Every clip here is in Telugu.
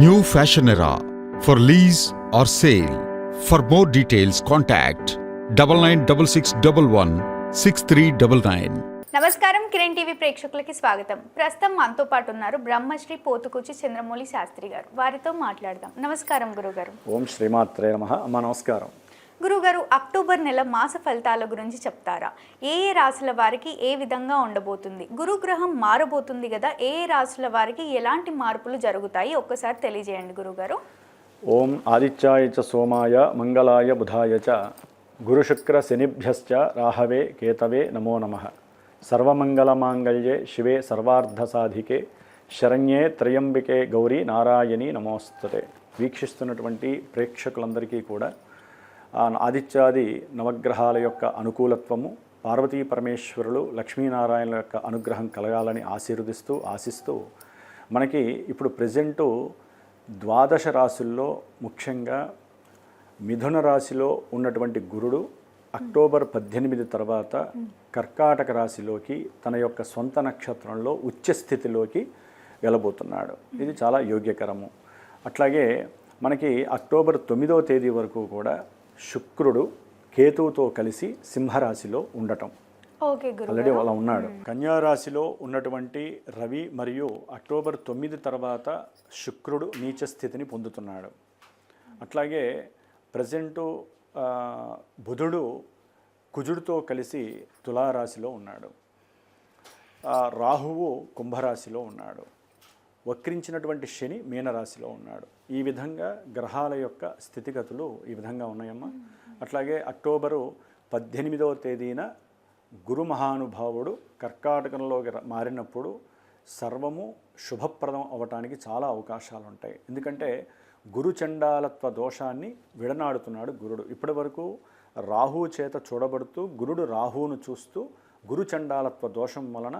New fashion era for lease or sale for more details contact double nine double six double one six three double nine నమస్కారం కిరణ్ టీవీ ప్రేక్షకులకి స్వాగతం. ప్రస్తుతం మనతో పాటు ఉన్నారు బ్రహ్మశ్రీ పోతుకూచి చంద్రమౌళి శాస్త్రి గారు. వారితో మాట్లాడదాం. నమస్కారం గురువు గారు ఓం శ్రీమాత్రే నమ. నమస్కారం. గురుగారు అక్టోబర్ నెల మాస ఫలితాల గురించి చెప్తారా? ఏ ఏ రాశుల వారికి ఏ విధంగా ఉండబోతుంది? గురుగ్రహం మారబోతుంది కదా ఏ ఏ రాశుల వారికి ఎలాంటి మార్పులు జరుగుతాయి? ఒక్కసారి తెలియజేయండి గురుగారు. ఓం ఆదిత్యాయ చ సోమాయ మంగళాయ బుధాయ చ గురుశుక్ర శనిభ్యశ్చ రాహవే కేతవే నమో నమ. సర్వమంగళమాంగళ్యే శివే సర్వార్ధసాధికే శరణ్యే త్రయంబికే గౌరీ నారాయణి నమోస్తుతే. వీక్షిస్తున్నటువంటి ప్రేక్షకులందరికీ కూడా ఆదిత్యాది నవగ్రహాల యొక్క అనుకూలత్వము పార్వతీ పరమేశ్వరులు లక్ష్మీనారాయణుల యొక్క అనుగ్రహం కలగాలని ఆశీర్వదిస్తూ ఆశిస్తూ మనకి ఇప్పుడు ప్రజెంటు ద్వాదశ రాశుల్లో ముఖ్యంగా మిథున రాశిలో ఉన్నటువంటి గురుడు అక్టోబర్ పద్దెనిమిది తర్వాత కర్కాటక రాశిలోకి తన యొక్క సొంత నక్షత్రంలో ఉచ్చ స్థితిలోకి వెళ్ళబోతున్నాడు. ఇది చాలా యోగ్యకరము. అట్లాగే మనకి అక్టోబర్ తొమ్మిదవ తేదీ వరకు కూడా శుక్రుడు కేతువుతో కలిసి సింహరాశిలో ఉండటం. ఆల్రెడీ అలా ఉన్నాడు. కన్యా రాశిలో ఉన్నటువంటి రవి మరియు అక్టోబర్ తొమ్మిది తర్వాత శుక్రుడు నీచ స్థితిని పొందుతున్నాడు. అట్లాగే ప్రజెంటు బుధుడు కుజుడితో కలిసి తులారాశిలో ఉన్నాడు. రాహువు కుంభరాశిలో ఉన్నాడు. వక్రించినటువంటి శని మీనరాశిలో ఉన్నాడు. ఈ విధంగా గ్రహాల యొక్క స్థితిగతులు ఈ విధంగా ఉన్నాయమ్మా. అట్లాగే అక్టోబరు పద్దెనిమిదవ తేదీన గురు మహానుభావుడు కర్కాటకంలోకి మారినప్పుడు సర్వము శుభప్రదం అవ్వటానికి చాలా అవకాశాలు ఉంటాయి ఎందుకంటే గురు చండాలత్వ దోషాన్ని విడనాడుతున్నాడు గురుడు. ఇప్పటి వరకు రాహు చేత చూడబడుతూ గురుడు రాహువును చూస్తూ గురు చండాలత్వ దోషం వలన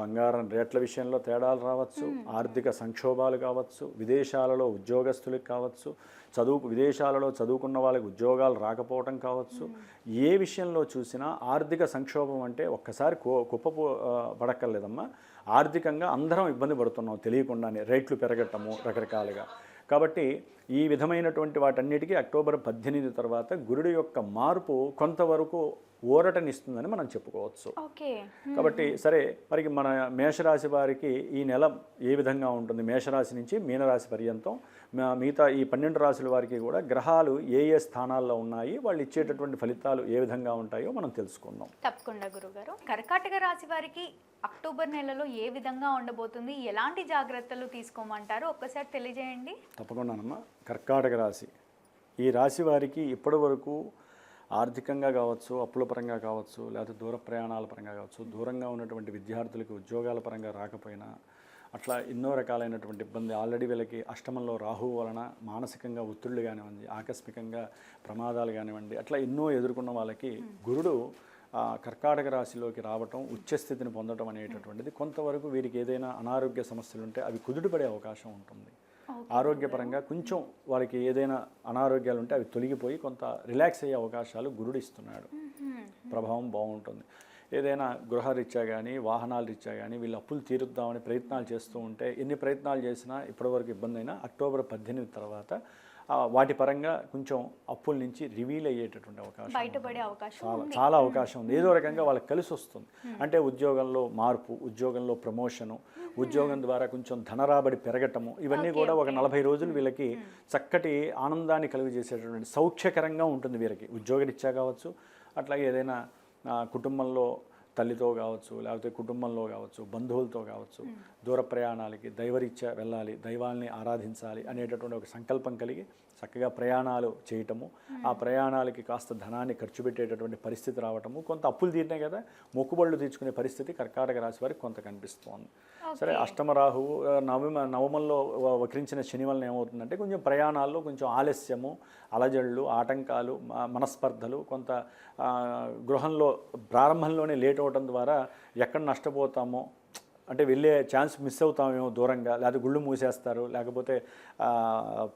బంగారం రేట్ల విషయంలో తేడాలు రావచ్చు ఆర్థిక సంక్షోభాలు కావచ్చు విదేశాలలో ఉద్యోగస్తులకు కావచ్చు చదువు విదేశాలలో చదువుకున్న వాళ్ళకి ఉద్యోగాలు రాకపోవటం కావచ్చు. ఏ విషయంలో చూసినా ఆర్థిక సంక్షోభం అంటే ఒక్కసారి కో కుప్ప పడక్కర్లేదమ్మా. ఆర్థికంగా అందరం ఇబ్బంది పడుతున్నాం తెలియకుండానే రేట్లు పెరగటము రకరకాలుగా. కాబట్టి ఈ విధమైనటువంటి వాటన్నిటికీ అక్టోబర్ పద్దెనిమిది తర్వాత గురుడు యొక్క మార్పు కొంతవరకు ఊరటనిస్తుందని మనం చెప్పుకోవచ్చు. కాబట్టి సరే మరి మన మేషరాశి వారికి ఈ నెల ఏ విధంగా ఉంటుంది? మేషరాశి నుంచి మీనరాశి పర్యంతం మిగతా ఈ పన్నెండు రాశుల వారికి కూడా గ్రహాలు ఏ ఏ స్థానాల్లో ఉన్నాయి వాళ్ళు ఇచ్చేటటువంటి ఫలితాలు ఏ విధంగా ఉంటాయో మనం తెలుసుకుందాం. తప్పకుండా గురుగారు. కర్కాటక రాశి వారికి అక్టోబర్ నెలలో ఏ విధంగా ఉండబోతుంది ఎలాంటి జాగ్రత్తలు తీసుకోమంటారు ఒక్కసారి తెలియజేయండి. తప్పకుండానమ్మా కర్కాటక రాశి. ఈ రాశి వారికి ఇప్పటి వరకు ఆర్థికంగా కావచ్చు అప్పుల పరంగా కావచ్చు లేకపోతే దూర ప్రయాణాల పరంగా కావచ్చు దూరంగా ఉన్నటువంటి విద్యార్థులకు ఉద్యోగాల పరంగా రాకపోయినా అట్లా ఎన్నో రకాలైనటువంటి ఇబ్బంది. ఆల్రెడీ వీళ్ళకి అష్టమంలో రాహువు వలన మానసికంగా ఒత్తిళ్ళు కానివ్వండి ఆకస్మికంగా ప్రమాదాలు కానివ్వండి అట్లా ఎన్నో ఎదుర్కొన్న వాళ్ళకి గురుడు కర్కాటక రాశిలోకి రావటం ఉచ్చస్థితిని పొందడం అనేటటువంటిది కొంతవరకు వీరికి ఏదైనా అనారోగ్య సమస్యలు ఉంటే అవి కుదుటపడే అవకాశం ఉంటుంది. ఆరోగ్యపరంగా కొంచెం వారికి ఏదైనా అనారోగ్యాలు ఉంటే అవి తొలగిపోయి కొంత రిలాక్స్ అయ్యే అవకాశాలు గురుడు ఇస్తున్నాడు. ప్రభావం బాగుంటుంది. ఏదైనా గృహరీత్యా కానీ వాహనాల రీత్యా కానీ వీళ్ళు అప్పులు తీరుద్దామని ప్రయత్నాలు చేస్తూ ఉంటే ఎన్ని ప్రయత్నాలు చేసినా ఇప్పటివరకు ఇబ్బంది అయినా అక్టోబర్ పద్దెనిమిది తర్వాత వాటి పరంగా కొంచెం అప్పుల నుంచి రివీల్ అయ్యేటటువంటి అవకాశం బయటపడే అవకాశం చాలా చాలా అవకాశం ఉంది. ఏదో రకంగా వాళ్ళకి కలిసి వస్తుంది. అంటే ఉద్యోగంలో మార్పు ఉద్యోగంలో ప్రమోషను ఉద్యోగం ద్వారా కొంచెం ధనరాబడి పెరగటము ఇవన్నీ కూడా ఒక నలభై రోజులు వీళ్ళకి చక్కటి ఆనందాన్ని కలుగజేసేటటువంటి సౌఖ్యకరంగా ఉంటుంది వీరికి ఉద్యోగరీత్యా కావచ్చు అట్లాగే ఏదైనా కుటుంబంలో తల్లితో కావచ్చు లేకపోతే కుటుంబంలో కావచ్చు బంధువులతో కావచ్చు దూర ప్రయాణాలకి దైవరీత్యా వెళ్ళాలి దైవాల్ని ఆరాధించాలి అనేటటువంటి ఒక సంకల్పం కలిగి చక్కగా ప్రయాణాలు చేయటము ఆ ప్రయాణాలకి కాస్త ధనాన్ని ఖర్చు పెట్టేటటువంటి పరిస్థితి రావటము కొంత అప్పులు తీరినాయి కదా మొక్కుబళ్ళు తీర్చుకునే పరిస్థితి కర్కాటక రాశి వారికి కొంత కనిపిస్తోంది. సరే అష్టమ రాహువు నవమ నవమంలో వక్రించిన శని వలన ఏమవుతుందంటే కొంచెం ప్రయాణాల్లో కొంచెం ఆలస్యము అలజడులు ఆటంకాలు మనస్పర్ధలు కొంత గృహంలో ప్రారంభంలోనే లేట్ అవడం ద్వారా ఎక్కడ నష్టపోతామో అంటే వెళ్ళే ఛాన్స్ మిస్ అవుతామేమో దూరంగా లేకపోతే గుళ్ళు మూసేస్తారు లేకపోతే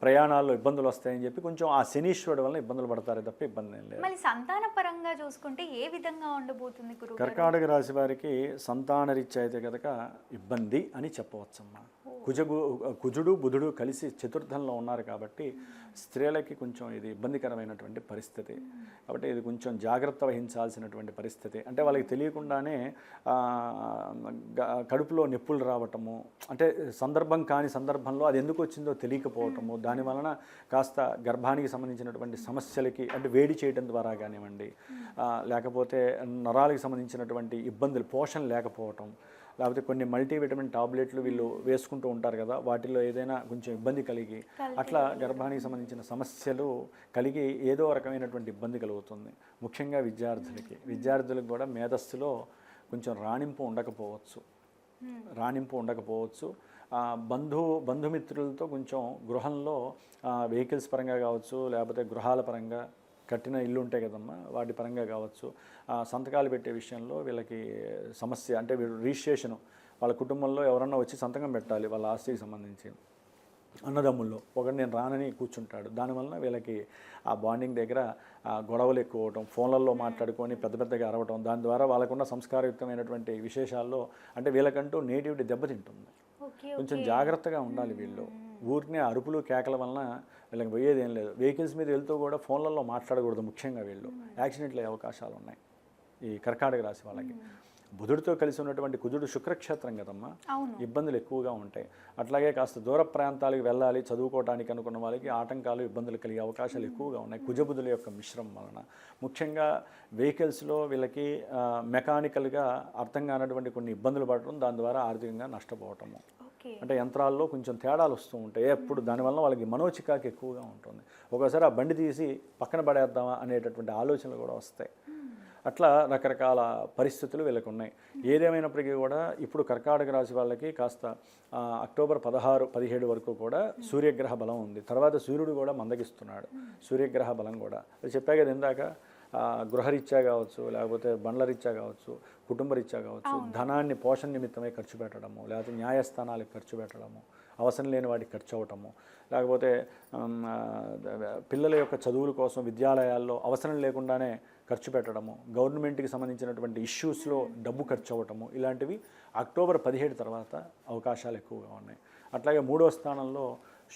ప్రయాణాల్లో ఇబ్బందులు వస్తాయని చెప్పి కొంచెం ఆ శనీశ్వరుడు వలన ఇబ్బందులు పడతారే తప్ప ఇబ్బంది ఏం లేదు. మళ్ళీ సంతాన పరంగా చూసుకుంటే ఏ విధంగా ఉండబోతుంది కర్కాటక రాశి వారికి సంతానరీత్యా అయితే కనుక ఇబ్బంది అని చెప్పవచ్చమ్మా. కుజగు కుజుడు బుధుడు కలిసి చతుర్థంలో ఉన్నారు కాబట్టి స్త్రీలకి కొంచెం ఇది ఇబ్బందికరమైనటువంటి పరిస్థితి. కాబట్టి ఇది కొంచెం జాగ్రత్త వహించాల్సినటువంటి పరిస్థితి. అంటే వాళ్ళకి తెలియకుండానే కడుపులో నొప్పులు రావటము అంటే సందర్భం కాని సందర్భంలో అది ఎందుకు వచ్చిందో తెలియకపోవటము దాని వలన కాస్త గర్భానికి సంబంధించినటువంటి సమస్యలకి అంటే వేడి చేయడం ద్వారా కానివ్వండి లేకపోతే నరాలకు సంబంధించినటువంటి ఇబ్బందులు పోషణ లేకపోవటం లేకపోతే కొన్ని మల్టీవిటమిన్ టాబ్లెట్లు వీళ్ళు వేసుకుంటూ ఉంటారు కదా వాటిల్లో ఏదైనా కొంచెం ఇబ్బంది కలిగి అట్లా గర్భానికి సంబంధించిన సమస్యలు కలిగి ఏదో రకమైనటువంటి ఇబ్బంది కలుగుతుంది. ముఖ్యంగా విద్యార్థులకి. విద్యార్థులకు కూడా మేధస్సులో కొంచెం రాణింపు ఉండకపోవచ్చు. రాణింపు ఉండకపోవచ్చు. బంధు బంధుమిత్రులతో కొంచెం గృహంలో వెహికల్స్ పరంగా కావచ్చు లేకపోతే గృహాల పరంగా కట్టిన ఇల్లు ఉంటాయి కదమ్మా వాటి పరంగా కావచ్చు. ఆ, సంతకాలు పెట్టే విషయంలో వీళ్ళకి సమస్య అంటే వీళ్ళు రిజిస్ట్రేషను వాళ్ళ కుటుంబంలో ఎవరన్నా వచ్చి సంతకం పెట్టాలి వాళ్ళ ఆస్తికి సంబంధించి. అన్నదమ్ముల్లో ఒకటి నేను రానని కూర్చుంటాడు. దానివల్ల వీళ్ళకి ఆ బాండింగ్ దగ్గర గొడవలు ఎక్కువ అవటం ఫోన్లలో మాట్లాడుకొని పెద్ద పెద్దగా అరవటం దాని ద్వారా వాళ్ళకున్న సంస్కారయుక్తమైనటువంటి విశేషాల్లో అంటే వీళ్ళకంటూ నేటివిటీ దెబ్బతింటుంది. కొంచెం జాగ్రత్తగా ఉండాలి వీళ్ళు. ఊరినే అరుపులు కేకల వలన వీళ్ళకి పోయేది ఏం లేదు. వెహికల్స్ మీద వెళ్తూ కూడా ఫోన్లలో మాట్లాడకూడదు ముఖ్యంగా వీళ్ళు. యాక్సిడెంట్లు అయ్యే అవకాశాలు ఉన్నాయి ఈ కర్కాటక రాశి వాళ్ళకి. బుధుడితో కలిసి ఉన్నటువంటి కుజుడు శుక్రక్షేత్రం కదమ్మా. ఇబ్బందులు ఎక్కువగా ఉంటాయి. అట్లాగే కాస్త దూర ప్రాంతాలకు వెళ్ళాలి చదువుకోవడానికి అనుకున్న వాళ్ళకి ఆటంకాలు ఇబ్బందులు కలిగే అవకాశాలు ఎక్కువగా ఉన్నాయి. కుజబుధుల యొక్క మిశ్రమం వలన. ముఖ్యంగా వెహికల్స్లో వీళ్ళకి మెకానికల్గా అర్థం కానటువంటి కొన్ని ఇబ్బందులు పడటం దాని ద్వారా ఆర్థికంగా నష్టపోవటము. అంటే యంత్రాల్లో కొంచెం తేడాలు వస్తూ ఉంటాయి. ఎప్పుడు దానివల్ల వాళ్ళకి మనోచికాకు ఎక్కువగా ఉంటుంది. ఒకసారి ఆ బండి తీసి పక్కన పడేద్దామా అనేటటువంటి ఆలోచనలు కూడా వస్తాయి. అట్లా రకరకాల పరిస్థితులు వీళ్ళకి ఉన్నాయి. ఏదేమైనప్పటికీ కూడా ఇప్పుడు కర్కాటక రాశి వాళ్ళకి కాస్త అక్టోబర్ పదహారు పదిహేడు వరకు కూడా సూర్యగ్రహ బలం ఉంది. తర్వాత సూర్యుడు కూడా మందగిస్తున్నాడు. సూర్యగ్రహ బలం కూడా. అది చెప్పా కదా ఇందాక గృహరీత్యా కావచ్చు లేకపోతే బండ్ల రీత్యా కావచ్చు కుటుంబ రీత్యా కావచ్చు ధనాన్ని పోషణ నిమిత్తమై ఖర్చు పెట్టడము లేకపోతే న్యాయస్థానాలకు ఖర్చు పెట్టడము అవసరం లేని వాటికి ఖర్చు అవ్వటము లేకపోతే పిల్లల యొక్క చదువుల కోసం విద్యాలయాల్లో అవసరం లేకుండానే ఖర్చు పెట్టడము గవర్నమెంట్కి సంబంధించినటువంటి ఇష్యూస్లో డబ్బు ఖర్చు అవ్వటము ఇలాంటివి అక్టోబర్ పదిహేడు తర్వాత అవకాశాలు ఎక్కువగా ఉన్నాయి. అట్లాగే మూడో స్థానంలో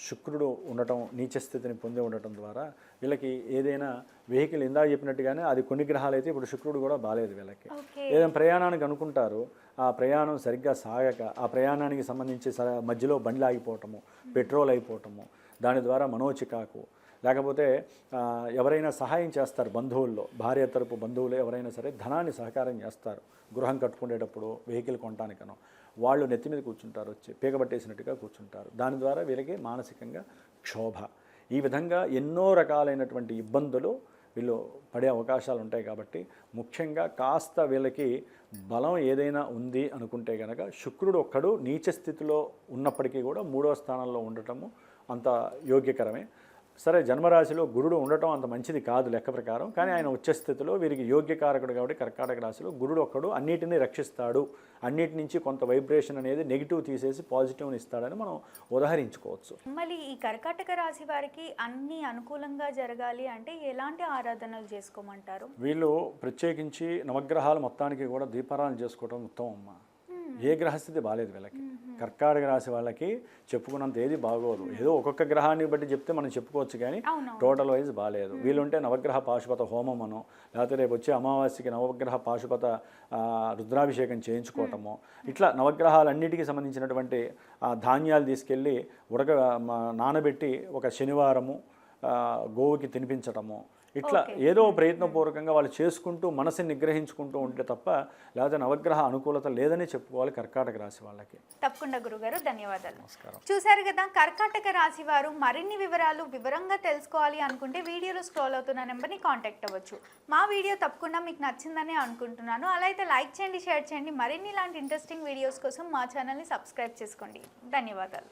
శుక్రుడు ఉండటం నీచ స్థితిని పొంది ఉండటం ద్వారా వీళ్ళకి ఏదైనా వెహికల్ ఇందాక చెప్పినట్టుగానే అది కొన్ని గ్రహాలు అయితే ఇప్పుడు శుక్రుడు కూడా బాలేదు వీళ్ళకి. ఏదైనా ప్రయాణానికి అనుకుంటారు ఆ ప్రయాణం సరిగ్గా సాగక ఆ ప్రయాణానికి సంబంధించి మధ్యలో బండ్లు ఆగిపోవటము పెట్రోల్ అయిపోవటము దాని ద్వారా మనోచికాకు లేకపోతే ఎవరైనా సహాయం చేస్తారు బంధువుల్లో భార్య తరపు బంధువులు ఎవరైనా సరే ధనాన్ని సహకారం చేస్తారు. గృహం కట్టుకునేటప్పుడు వెహికల్ కొనటానికనో. వాళ్ళు నెత్తి మీద కూర్చుంటారు వచ్చి పీకబట్టేసినట్టుగా కూర్చుంటారు. దాని ద్వారా వీళ్ళకి మానసికంగా క్షోభ. ఈ విధంగా ఎన్నో రకాలైనటువంటి ఇబ్బందులు వీళ్ళు పడే అవకాశాలు ఉంటాయి కాబట్టి ముఖ్యంగా కాస్త వీళ్ళకి బలం ఏదైనా ఉంది అనుకుంటే కనుక శుక్రుడు ఒక్కడు నీచ స్థితిలో ఉన్నప్పటికీ కూడా మూడో స్థానంలో ఉండటము అంత యోగ్యకరమే. సరే జన్మరాశిలో గురుడు ఉండటం అంత మంచిది కాదు లెక్క ప్రకారం. కానీ ఆయన ఉచ్చ స్థితిలో వీరికి యోగ్యకారకుడు కాబట్టి కర్కాటక రాశిలో గురుడు ఒక్కడు అన్నిటినీ రక్షిస్తాడు. అన్నిటి నుంచి కొంత వైబ్రేషన్ అనేది నెగిటివ్ తీసేసి పాజిటివ్ని ఇస్తాడని మనం ఉదాహరించుకోవచ్చు. మళ్ళీ ఈ కర్కాటక రాశి వారికి అన్ని అనుకూలంగా జరగాలి అంటే ఎలాంటి ఆరాధనలు చేసుకోమంటారు? వీళ్ళు ప్రత్యేకించి నవగ్రహాలు మొత్తానికి కూడా దీపారాధన చేసుకోవడం ఉత్తమం అమ్మ. ఏ గ్రహస్థితి బాగాలేదు వీళ్ళకి. కర్కాటక రాశి వాళ్ళకి చెప్పుకున్నంత ఏది బాగోదు. ఏదో ఒక్కొక్క గ్రహాన్ని బట్టి చెప్తే మనం చెప్పుకోవచ్చు కానీ టోటల్ వైజ్ బాగాలేదు వీళ్ళుంటే నవగ్రహ పాశుపత హోమం అనో లేకపోతే రేపు వచ్చే అమావాస్యకి నవగ్రహ పాశుపత రుద్రాభిషేకం చేయించుకోవటము. ఇట్లా నవగ్రహాలన్నిటికీ సంబంధించినటువంటి ధాన్యాలు తీసుకెళ్ళి ఉడక నానబెట్టి ఒక శనివారము గోవుకి తినిపించటము. ఇట్లా ఏదో ప్రయత్నపూర్వకంగా వాళ్ళు చేసుకుంటూ మనసుని నిగ్రహించుకుంటూ ఉంటే తప్ప లేకపోతే నవగ్రహ అనుకూలత లేదని చెప్పుకోవాలి కర్కాటక రాశి వాళ్ళకి. తప్పకుండా గురుగారు ధన్యవాదాలు. నమస్కారం. చూశారు కదా కర్కాటక రాశి వారు మరిన్ని వివరాలు వివరంగా తెలుసుకోవాలి అనుకుంటే వీడియోలో స్క్రోల్ అవుతున్న నెంబర్ని కాంటాక్ట్ అవ్వచ్చు. మా వీడియో తప్పకుండా మీకు నచ్చిందని అనుకుంటున్నాను. అలా అయితే లైక్ చేయండి షేర్ చేయండి. మరిన్ని ఇలాంటి ఇంట్రెస్టింగ్ వీడియోస్ కోసం మా ఛానల్ని సబ్స్క్రైబ్ చేసుకోండి. ధన్యవాదాలు.